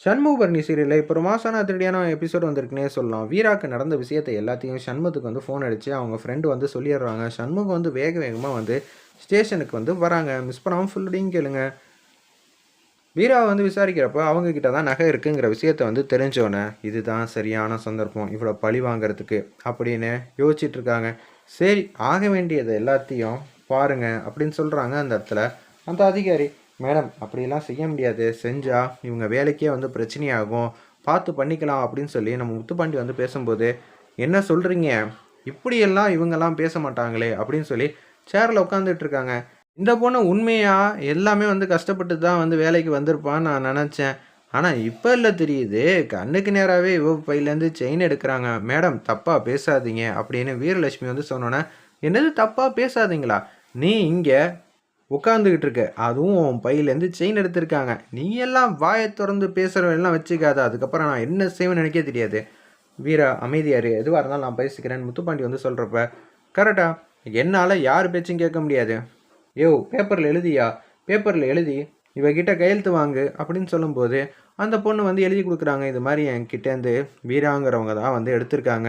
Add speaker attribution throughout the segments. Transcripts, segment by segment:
Speaker 1: சண்முகபரணி சீரியலில் இப்போ ஒரு மாசான திருடியான எபிசோட் வந்திருக்குனே சொல்லலாம். வீராக்கு நடந்த விஷயத்தை எல்லாத்தையும் சண்முகத்துக்கு வந்து ஃபோன் அடித்து அவங்க ஃப்ரெண்டு வந்து சொல்லிடுறாங்க. சண்முகம் வந்து வேக வேகமாக வந்து ஸ்டேஷனுக்கு வந்து வராங்க. மிஸ் பண்ணாமல் ஃபுல்லடியும் கேளுங்க. வீரா வந்து விசாரிக்கிறப்ப அவங்கக்கிட்ட தான் நகை இருக்குங்கிற விஷயத்த வந்து தெரிஞ்சோன்னே இதுதான் சரியான சந்தர்ப்பம். இவ்வளோ பழி வாங்குறதுக்கு. அப்படின்னு யோசிச்சுட்டு இருக்காங்க. சரி ஆக வேண்டியது எல்லாத்தையும் பாருங்கள் அப்படின்னு சொல்கிறாங்க அந்த இடத்துல. அந்த அதிகாரி மேடம் அப்படிலாம் செய்ய முடியாது. செஞ்சால் இவங்க வேலைக்கே வந்து பிரச்சனையாகும். பார்த்து பண்ணிக்கலாம் அப்படின்னு சொல்லி நம்ம முத்துப்பாண்டி வந்து பேசும்போது என்ன சொல்கிறீங்க இப்படியெல்லாம் இவங்கெல்லாம் பேச மாட்டாங்களே அப்படின்னு சொல்லி சேரில் உட்காந்துட்டு இருக்காங்க. இந்த பொண்ணு உண்மையாக எல்லாமே வந்து கஷ்டப்பட்டு தான் வந்து வேலைக்கு வந்திருப்பான்னு நான் நினச்சேன். ஆனால் இப்போ இல்லை தெரியுது. கண்ணுக்கு நேராகவே இவ பையிலேருந்து செயின் எடுக்கிறாங்க. மேடம் தப்பாக பேசாதீங்க அப்படின்னு வீரலட்சுமி வந்து சொன்னோன்னே என்னது தப்பாக பேசாதீங்களா? நீ இங்கே உட்காந்துக்கிட்டு இருக்க அதுவும் உன் பையிலேருந்து செயின் எடுத்திருக்காங்க. நீ எல்லாம் வாயை திறந்து பேசுகிறவெல்லாம் வச்சுக்காத. அதுக்கப்புறம் நான் என்ன செய்வேன்னு நினைக்க தெரியாது. வீரா அமைதியார் எதுவாக இருந்தாலும் நான் பேசிக்கிறேன் முத்துப்பாண்டி வந்து சொல்கிறப்ப கரெக்டா என்னால் யார் பேச்சும் கேட்க முடியாது. யோ பேப்பரில் எழுதியா? பேப்பரில் எழுதி இவகிட்ட கையெழுத்து வாங்கு அப்படின்னு சொல்லும்போது அந்த பொண்ணு வந்து எழுதி கொடுக்குறாங்க. இது மாதிரி என்கிட்டேருந்து வீராங்கிறவங்க தான் வந்து எடுத்திருக்காங்க.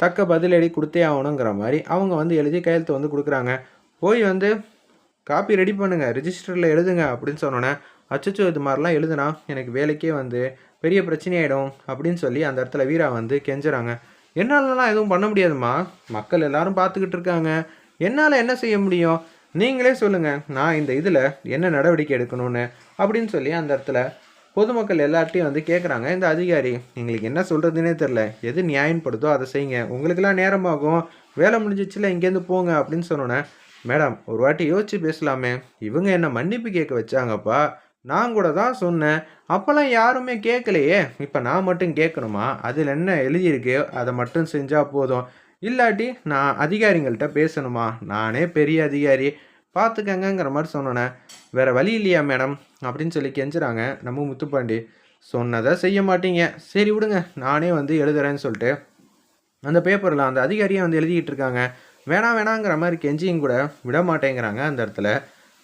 Speaker 1: தக்க பதிலடி கொடுத்தே ஆகணுங்கிற மாதிரி அவங்க வந்து எழுதி கையெழுத்து வந்து கொடுக்குறாங்க. போய் வந்து காப்பி ரெடி பண்ணுங்கள் ரிஜிஸ்டரில் எழுதுங்க அப்படின்னு சொன்னோன்னே அச்சச்சோ இது மாதிரிலாம் எழுதுனா எனக்கு வேலைக்கே வந்து பெரிய பிரச்சனையாயிடும் அப்படின்னு சொல்லி அந்த இடத்துல வீரா வந்து கெஞ்சுறாங்க. என்னாலலாம் எதுவும் பண்ண முடியாதும்மா. மக்கள் எல்லாரும் பார்த்துக்கிட்டு இருக்காங்க. என்னால் என்ன செய்ய முடியும்? நீங்களே சொல்லுங்கள் நான் இந்த இதில் என்ன நடவடிக்கை எடுக்கணும்னு அப்படின்னு சொல்லி அந்த இடத்துல பொதுமக்கள் எல்லார்ட்டையும் வந்து கேட்குறாங்க இந்த அதிகாரி எங்களுக்கு என்ன சொல்கிறதுனே தெரில எது நியாயப்படுதோ அதை செய்யுங்க. உங்களுக்கெல்லாம் நேரமாகும். வேலை முடிஞ்சிச்சுல இங்கேருந்து போங்க அப்படின்னு சொன்னோன்னே மேடம் ஒரு வாட்டி யோசிச்சு பேசலாமே. இவங்க என்ன மன்னிப்பு கேட்க வச்சாங்கப்பா? நான் கூட தான் சொன்னேன். அப்போல்லாம் யாருமே கேட்கலையே. இப்போ நான் மட்டும் கேட்கணுமா? அதில் என்ன எழுதியிருக்கு? அதை மட்டும் செஞ்சால் போதும். இல்லாட்டி நான் அதிகாரிங்கள்ட்ட பேசணுமா? நானே பெரிய அதிகாரி. பார்த்துக்கங்கிற மாதிரி சொன்னேன். வேறு வழி இல்லையா மேடம்? அப்படின்னு சொல்லி கெஞ்சுறாங்க நம்ம முத்துப்பாண்டி. சொன்னதை செய்ய மாட்டீங்க. சரி விடுங்க. நானே வந்து எழுதுறேன்னு சொல்லிட்டு அந்த பேப்பரில் அந்த அதிகாரியே வந்து எழுதிக்கிட்டு இருக்காங்க. வேணாம் வேணாங்கிற மாதிரி கெஞ்சியும் கூட விட மாட்டேங்கிறாங்க அந்த இடத்துல.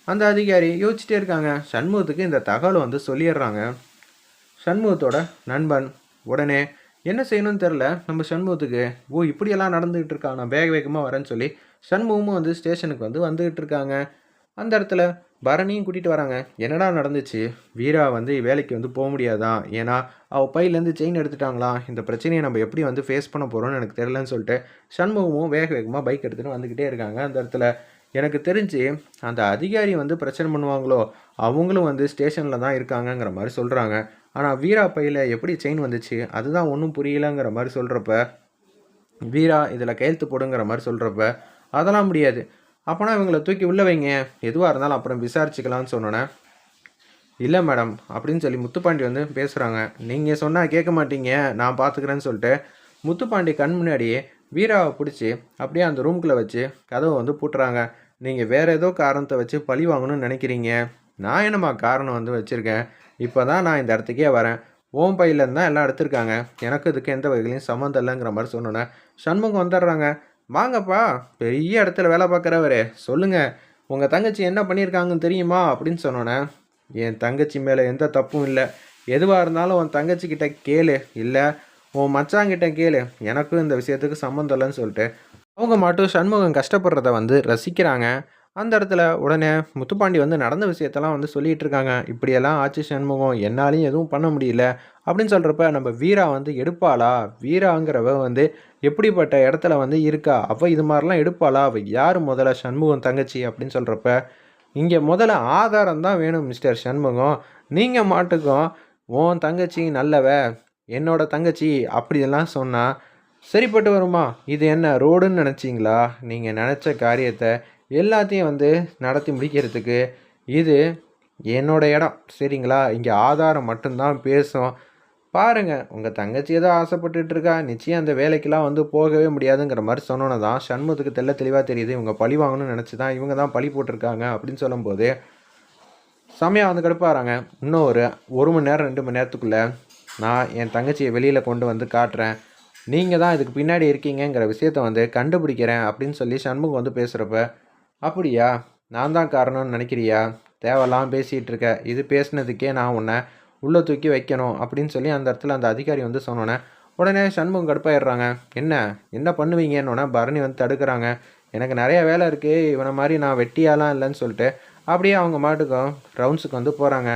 Speaker 1: அந்த அதிகாரி யோசிச்சுட்டே இருக்காங்க. சண்முகத்துக்கு இந்த தகவலை வந்து சொல்லிடுறாங்க. சண்முகத்தோட நண்பன் உடனே என்ன செய்யணும்னு தெரில நம்ம சண்முகத்துக்கு ஓ இப்படியெல்லாம் நடந்துகிட்டு இருக்கா நான் வேக வேகமாக வரேன்னு சொல்லி சண்முகமும் வந்து ஸ்டேஷனுக்கு வந்து வந்துகிட்டு இருக்காங்க. அந்த இடத்துல பரணியும் கூட்டிகிட்டு வராங்க. என்னடா நடந்துச்சு? வீரா வந்து வேலைக்கு வந்து போக முடியாதான் ஏன்னா அவள் பையிலேருந்து செயின் எடுத்துட்டாங்களா? இந்த பிரச்சனையை நம்ம எப்படி வந்து ஃபேஸ் பண்ண போகிறோம்னு எனக்கு தெரிலன்னு சொல்லிட்டு சண்முகமும் வேக வேகமாக பைக் எடுத்துகிட்டு வந்துக்கிட்டே இருக்காங்க. அந்த இடத்துல எனக்கு தெரிஞ்சு அந்த அதிகாரி வந்து பிரச்சனை பண்ணுவாங்களோ அவங்களும் வந்து ஸ்டேஷனில் தான் இருக்காங்கங்கிற மாதிரி சொல்கிறாங்க ஆனால் வீரா பையில் எப்படி செயின் வந்துச்சு? அதுதான் ஒன்றும் புரியலங்கிற மாதிரி சொல்கிறப்ப வீரா இதில் கையெழுத்து போடுங்கிற மாதிரி சொல்கிறப்ப அதெல்லாம் முடியாது. அப்போனா இவங்களை தூக்கி உள்ளே வைங்க. எதுவாக இருந்தாலும் அப்புறம் விசாரிச்சுக்கலாம்னு சொன்னோன்னே இல்லை மேடம் அப்படின்னு சொல்லி முத்துப்பாண்டி வந்து பேசுகிறாங்க நீங்கள் சொன்னால் கேட்க மாட்டீங்க நான் பார்த்துக்கிறேன்னு சொல்லிட்டு. முத்துப்பாண்டி கண் முன்னாடியே வீராவை பிடிச்சி அப்படியே அந்த ரூம்குள்ளே வச்சு கதவை வந்து பூட்டுறாங்க. நீங்கள் வேறு ஏதோ காரணத்தை வச்சு பழி வாங்கணும்னு நினைக்கிறீங்க. நான் என்னம்மா காரணம் வந்து வச்சுருக்கேன்? இப்போ தான் நான் இந்த இடத்துக்கே வரேன். ஓம் பையிலேருந்து தான் எல்லாம் எடுத்திருக்காங்க. எனக்கு இதுக்கு எந்த வகையிலையும் சம்மந்தம் இல்லைங்கிற மாதிரி சொன்னோன்னே சண்முகம் வந்துடுறாங்க. வாங்கப்பா. பெரிய இடத்துல வேலை பார்க்குறவரே சொல்லுங்கள் உங்கள் தங்கச்சி என்ன பண்ணியிருக்காங்கன்னு தெரியுமா? அப்படின்னு சொன்னோன்னே என் தங்கச்சி மேலே எந்த தப்பும் இல்லை. எதுவாக இருந்தாலும் உன் தங்கச்சிக்கிட்ட கேளு. இல்லை உன் மச்சாங்கிட்ட கேளு. எனக்கும் இந்த விஷயத்துக்கு சம்மந்தம் இல்லைன்னு சொல்லிட்டு அவங்க மட்டும் சண்முகம் கஷ்டப்படுறத வந்து ரசிக்கிறாங்க. அந்த இடத்துல உடனே முத்துப்பாண்டி வந்து நடந்த விஷயத்தெல்லாம் வந்து சொல்லிகிட்டு இருக்காங்க இப்படியெல்லாம் ஆச்சு சண்முகம் என்னாலையும் எதுவும் பண்ண முடியல அப்படின்னு சொல்கிறப்ப நம்ம வீரா வந்து எடுப்பாளா? வீராங்கிறவ வந்து எப்படிப்பட்ட இடத்துல வந்து இருக்கா? அவள் இது மாதிரிலாம் எடுப்பாளா? அவள் யார் முதல்ல சண்முகம் தங்கச்சி அப்படின்னு சொல்கிறப்ப இங்கே முதல்ல ஆதாரம் தான் வேணும் மிஸ்டர் சண்முகம். நீங்கள் மாட்டுக்கும் உன் தங்கச்சி நல்லவ. என்னோட தங்கச்சி. அப்படியெல்லாம் சொன்னால் சரிப்பட்டு வருமா? இது என்ன ரோடுன்னு நினச்சிங்களா? நீங்கள் நினச்ச காரியத்தை எல்லாத்தையும் வந்து நடத்தி முடிக்கிறதுக்கு இது என்னோட இடம் சரிங்களா? இங்கே ஆதாரம் மட்டும்தான் பேசும். பாருங்கள் உங்கள் தங்கச்சி ஏதோ ஆசைப்பட்டுட்டு இருக்கா? நிச்சயம் அந்த வேலைக்கெல்லாம் வந்து போகவே முடியாதுங்கிற மாதிரி சொன்னோன்னு தான் சண்முகத்துக்கு தெல்ல தெளிவாக தெரியுது. இவங்க பழி வாங்கணும்னு நினச்சி தான் இவங்க தான் பழி போட்டிருக்காங்க அப்படின்னு சொல்லும்போது செமையாக வந்து கடுப்பாகிறாங்க இன்னும் ஒரு ஒரு மணி நேரம் ரெண்டு மணி நேரத்துக்குள்ளே நான் என் தங்கச்சியை வெளியில் கொண்டு வந்து காட்டுறேன். நீங்கள் தான் இதுக்கு பின்னாடி இருக்கீங்கங்கிற விஷயத்த வந்து கண்டுபிடிக்கிறேன் அப்படின்னு சொல்லி சண்முகம் வந்து பேசுகிறப்ப அப்படியா? நான் தான் காரணம்னு நினைக்கிறியா? தேவையெல்லாம் பேசிகிட்டு இருக்க இது பேசுனதுக்கே நான் உன்னை உள்ளே தூக்கி வைக்கணும் அப்படின்னு சொல்லி அந்த இடத்துல அந்த அதிகாரி வந்து சொன்னோன்னே உடனே சண்முகம் கடுப்பாயிடுறாங்க. என்ன? என்ன பண்ணுவீங்கன்னொன்னே பரணி வந்து தடுக்கிறாங்க. எனக்கு நிறைய வேலை இருக்குது இவனை மாதிரி நான் வெட்டியாலாம் இல்லைன்னு சொல்லிட்டு அப்படியே அவங்க மாட்டுக்கும் ரவுண்ட்ஸுக்கு வந்து போகிறாங்க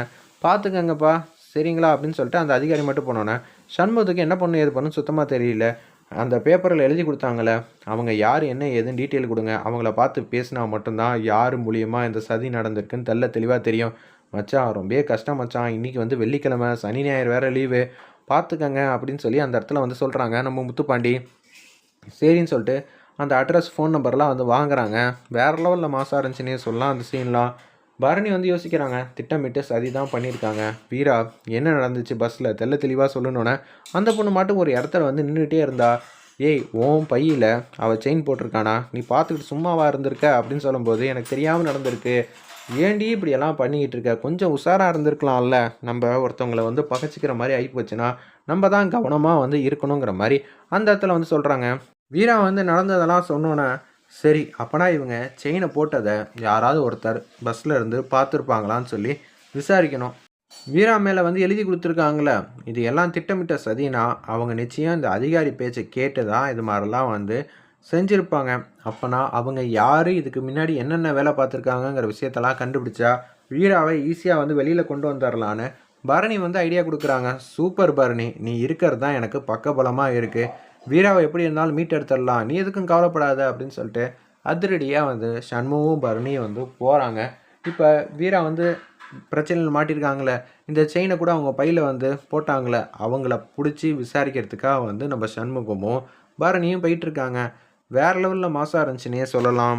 Speaker 1: பார்த்துக்கங்கப்பா. சரிங்களா? அப்படின்னு சொல்லிட்டு அந்த அதிகாரி மட்டும் போனோன்னே சண்முகத்துக்கு என்ன பண்ணு ஏது பண்ணு சுத்தமாக தெரியல. அந்த பேப்பரில் எழுதி கொடுத்தாங்களே அவங்க யார் என்ன ஏதுன்னு டீட்டெயில் கொடுங்க. அவங்கள பார்த்து பேசினா மட்டும்தான் யார் மூலியமாக இந்த சதி நடந்திருக்குன்னு தெல்ல தெளிவாக தெரியும். மச்சான் ரொம்பவே கஷ்டம் மச்சான். இன்றைக்கி வந்து வெள்ளிக்கிழமை சனி ஞாயிறு வேறு லீவு. பார்த்துக்கங்க அப்படின்னு சொல்லி அந்த இடத்துல வந்து சொல்கிறாங்க நம்ம முத்துப்பாண்டி. சரின்னு சொல்லிட்டு அந்த அட்ரஸ் ஃபோன் நம்பர்லாம் வந்து வாங்குறாங்க. வேறு லெவலில் மாசாக இருந்துச்சுன்னே சொல்லலாம் அந்த சீன்லாம் பரணி வந்து யோசிக்கிறாங்க திட்டமிட்டு சதி தான் பண்ணியிருக்காங்க. வீரா என்ன நடந்துச்சு பஸ்ஸில் தெல்ல தெளிவாக சொல்லணுன்னே அந்த பொண்ணு மட்டும் ஒரு இடத்துல வந்து நின்றுட்டே இருந்தா ஏய் ஓன் பையில் அவள் செயின் போட்டிருக்கானா? நீ பார்த்துக்கிட்டு சும்மாவாக இருந்திருக்க? அப்படின்னு சொல்லும்போது எனக்கு தெரியாமல் நடந்திருக்கு. ஏண்டி இப்படியெல்லாம் பண்ணிக்கிட்டு இருக்க? கொஞ்சம் உஷாராக இருந்திருக்கலாம்ல. நம்ம ஒருத்தவங்களை வந்து பகச்சிக்கிற மாதிரி ஆகி போச்சுன்னா நம்ம தான் கவனமாக வந்து இருக்கணுங்கிற மாதிரி. அந்த இடத்துல வந்து சொல்கிறாங்க வீரா வந்து நடந்ததெல்லாம் சொன்னோன்னே சரி அப்போனா இவங்க செயினை போட்டதை யாராவது ஒருத்தர் பஸ்ஸில் இருந்து பார்த்துருப்பாங்களான்னு சொல்லி விசாரிக்கணும். வீரா மேலே வந்து எழுதி கொடுத்துருக்காங்களே இது எல்லாம் திட்டமிட்ட சதினா அவங்க நிச்சயம் இந்த அதிகாரி பேச்சை கேட்டு தான் இது மாதிரிலாம் வந்து செஞ்சுருப்பாங்க. அப்போனா அவங்க யார் இதுக்கு முன்னாடி என்னென்ன வேலை பார்த்துருக்காங்கங்கிற விஷயத்தெல்லாம் கண்டுபிடிச்சா வீராவை ஈஸியாக வந்து வெளியில் கொண்டு வந்துடலான்னு பரணி வந்து ஐடியா கொடுக்குறாங்க. சூப்பர் பரணி நீ இருக்கிறது தான் எனக்கு பக்கபலமாக இருக்குது வீராவை எப்படி இருந்தாலும் மீட் எடுத்துடலாம். நீ எதுக்கும் கவலைப்படாத அப்படின்னு சொல்லிட்டு அதிரடியாக வந்து சண்முகவும் பரணியும் வந்து போகிறாங்க இப்போ வீரா வந்து பிரச்சனையில் மாட்டியிருக்காங்களே இந்த செயினை கூட அவங்க பையில் வந்து போட்டாங்களே அவங்கள பிடிச்சி விசாரிக்கிறதுக்காக வந்து நம்ம சண்முகமும் பரணியும் போயிட்டுருக்காங்க வேறு லெவலில் மாசாக இருந்துச்சுன்னே சொல்லலாம்.